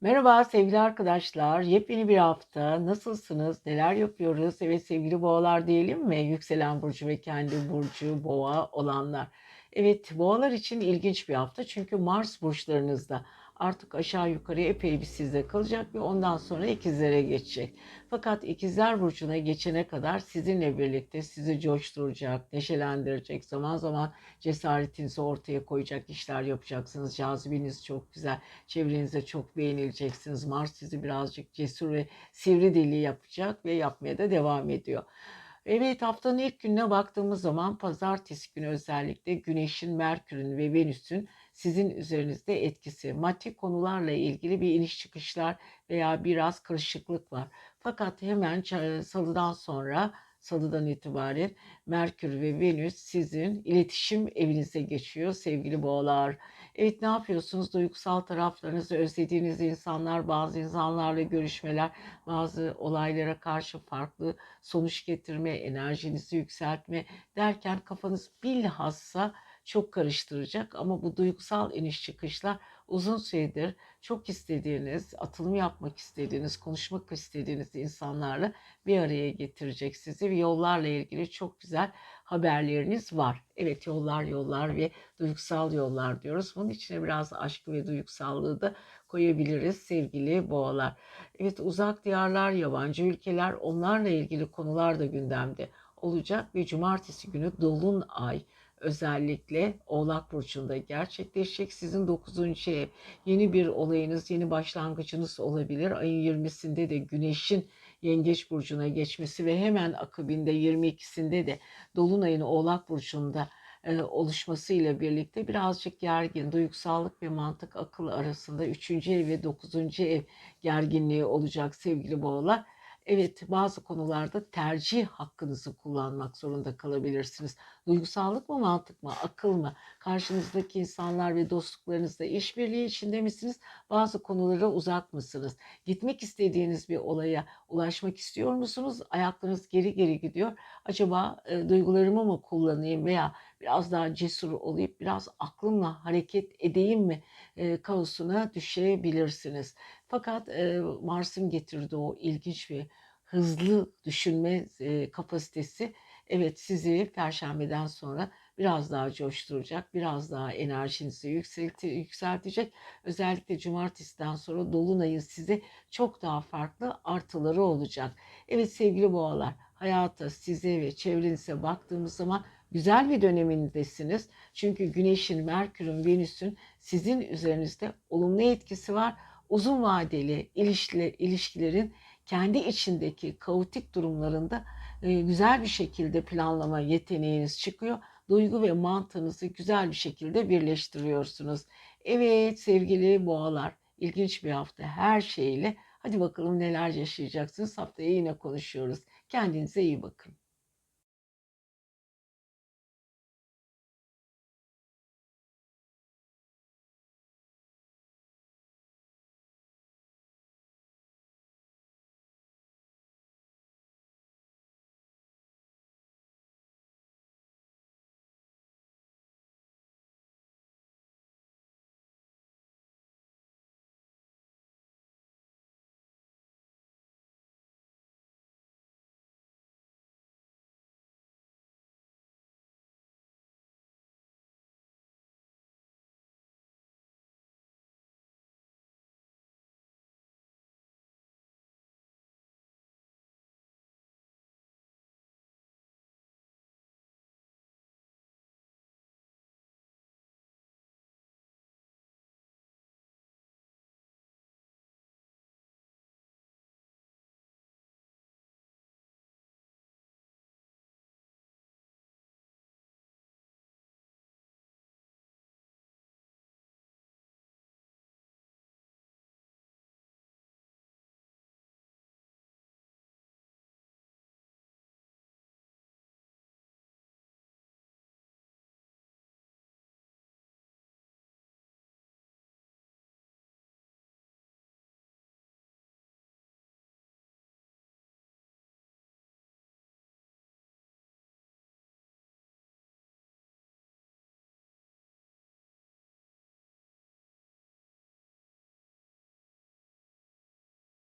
Merhaba sevgili arkadaşlar. Yepyeni bir hafta. Nasılsınız? Neler yapıyoruz? Evet sevgili boğalar diyelim mi? Yükselen burcu ve kendi burcu boğa olanlar. Evet boğalar için ilginç bir hafta. Çünkü Mars burçlarınızda artık aşağı yukarı epey bir sizde kalacak ve ondan sonra ikizlere geçecek. Fakat ikizler burcuna geçene kadar sizinle birlikte sizi coşturacak, neşelendirecek, zaman zaman cesaretinizi ortaya koyacak işler yapacaksınız. Cazibeniz çok güzel, çevrenizde çok beğenileceksiniz. Mars sizi birazcık cesur ve sivri dili yapacak ve yapmaya da devam ediyor. Evet haftanın ilk gününe baktığımız zaman pazartesi günü özellikle Güneş'in, Merkür'ün ve Venüs'ün sizin üzerinizde etkisi. Maddi konularla ilgili bir iniş çıkışlar veya biraz karışıklık var. Fakat hemen salıdan sonra salıdan itibaren Merkür ve Venüs sizin iletişim evinize geçiyor sevgili boğalar. Evet ne yapıyorsunuz? Duygusal taraflarınızı özlediğiniz insanlar, bazı insanlarla görüşmeler, bazı olaylara karşı farklı sonuç getirme, enerjinizi yükseltme derken kafanız bilhassa çok karıştıracak ama bu duygusal iniş çıkışlar uzun süredir çok istediğiniz, atılım yapmak istediğiniz, konuşmak istediğiniz insanlarla bir araya getirecek sizi ve yollarla ilgili çok güzel haberleriniz var. Evet yollar yollar ve duygusal yollar diyoruz. Bunun içine biraz aşkı ve duygusallığı da koyabiliriz sevgili boğalar. Evet uzak diyarlar, yabancı ülkeler onlarla ilgili konular da gündemde olacak ve cumartesi günü dolun ay özellikle Oğlak Burcu'nda gerçekleşecek. Sizin 9. ev yeni bir olayınız, yeni başlangıcınız olabilir. Ayın 20'sinde de Güneş'in Yengeç Burcu'na geçmesi ve hemen akabinde 22'sinde de Dolunay'ın Oğlak Burcu'nda e, oluşmasıyla birlikte birazcık gergin, duygusallık ve mantık akıl arasında 3. ev ve 9. ev gerginliği olacak sevgili boğalar. Evet bazı konularda tercih hakkınızı kullanmak zorunda kalabilirsiniz. Duygusallık mı mantık mı akıl mı? Karşınızdaki insanlar ve dostluklarınızla işbirliği içinde misiniz? Bazı konulara uzak mısınız? Gitmek istediğiniz bir olaya ulaşmak istiyor musunuz? Ayaklarınız geri geri gidiyor. Acaba e, duygularımı mı kullanayım veya biraz daha cesur olayım, biraz aklımla hareket edeyim mi e, kaosuna düşebilirsiniz. Fakat e, Mars'ın getirdiği o ilginç ve hızlı düşünme e, kapasitesi evet sizi perşembeden sonra biraz daha coşturacak, biraz daha enerjinizi yükselti, yükseltecek. Özellikle cumartesiden sonra dolunayın size çok daha farklı artıları olacak. Evet sevgili boğalar, hayata, size ve çevrenize baktığımız zaman güzel bir dönemindesiniz. Çünkü Güneş'in, Merkür'ün, Venüs'ün sizin üzerinizde olumlu etkisi var. Uzun vadeli ilişkilerin kendi içindeki kaotik durumlarında e, güzel bir şekilde planlama yeteneğiniz çıkıyor. Duygu ve mantığınızı güzel bir şekilde birleştiriyorsunuz. Evet sevgili boğalar, ilginç bir hafta her şeyle. Hadi bakalım neler yaşayacaksınız. Haftaya yine konuşuyoruz. Kendinize iyi bakın.